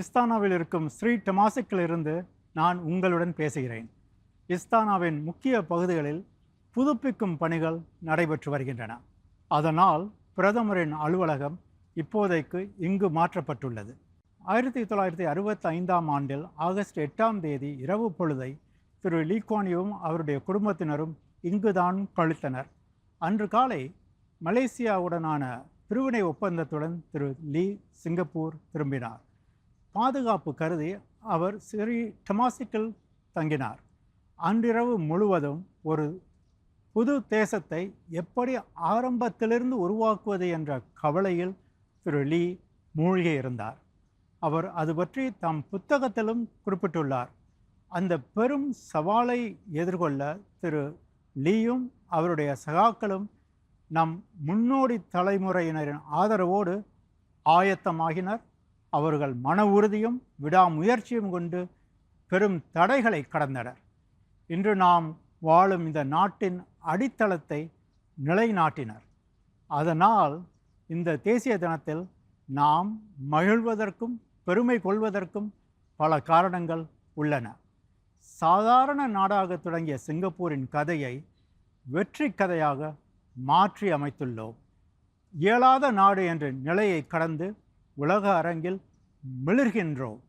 இஸ்தானாவில் இருக்கும் ஸ்ரீ டெமாசிக்கிலிருந்து நான் உங்களுடன் பேசுகிறேன். இஸ்தானாவின் முக்கிய பகுதிகளில் புதுப்பிக்கும் பணிகள் நடைபெற்று வருகின்றன. அதனால் பிரதமரின் அலுவலகம் இப்போதைக்கு இங்கு மாற்றப்பட்டுள்ளது. ஆயிரத்தி தொள்ளாயிரத்தி அறுபத்தி ஐந்தாம் ஆண்டில் ஆகஸ்ட் எட்டாம் தேதி இரவு பொழுதை திரு லீக்வானியும் அவருடைய குடும்பத்தினரும் இங்குதான் கழித்தனர். அன்று காலை மலேசியாவுடனான பிரிவினை ஒப்பந்தத்துடன் திரு லீ சிங்கப்பூர் திரும்பினார். பாதுகாப்பு கருதி அவர் ஸ்ரீ டமாசிக்கில் தங்கினார். அன்றிரவு முழுவதும் ஒரு புது தேசத்தை எப்படி ஆரம்பத்திலிருந்து உருவாக்குவது என்ற கவலையில் திரு லீ மூழ்கி இருந்தார். அவர் அது பற்றி தம் புத்தகத்திலும் குறிப்பிட்டுள்ளார். அந்த பெரும் சவாலை எதிர்கொள்ள திரு லீயும் அவருடைய சகாக்களும் நம் முன்னோடி தலைமுறையினரின் ஆதரவோடு ஆயத்தமாகினர். அவர்கள் மன உறுதியும் விடாமுயற்சியும் கொண்டு பெரும் தடைகளை கடந்தனர். இன்று நாம் வாழும் இந்த நாட்டின் அடித்தளத்தை நிலைநாட்டினர். அதனால் இந்த தேசிய தினத்தில் நாம் மகிழ்வதற்கும் பெருமை கொள்வதற்கும் பல காரணங்கள் உள்ளன. சாதாரண நாடாக தொடங்கிய சிங்கப்பூரின் கதையை வெற்றி கதையாக மாற்றி அமைத்துள்ளோம் இயலாத நாடு என்ற நிலையை கடந்து உலக அரங்கில் மிளர்கின்றோம்.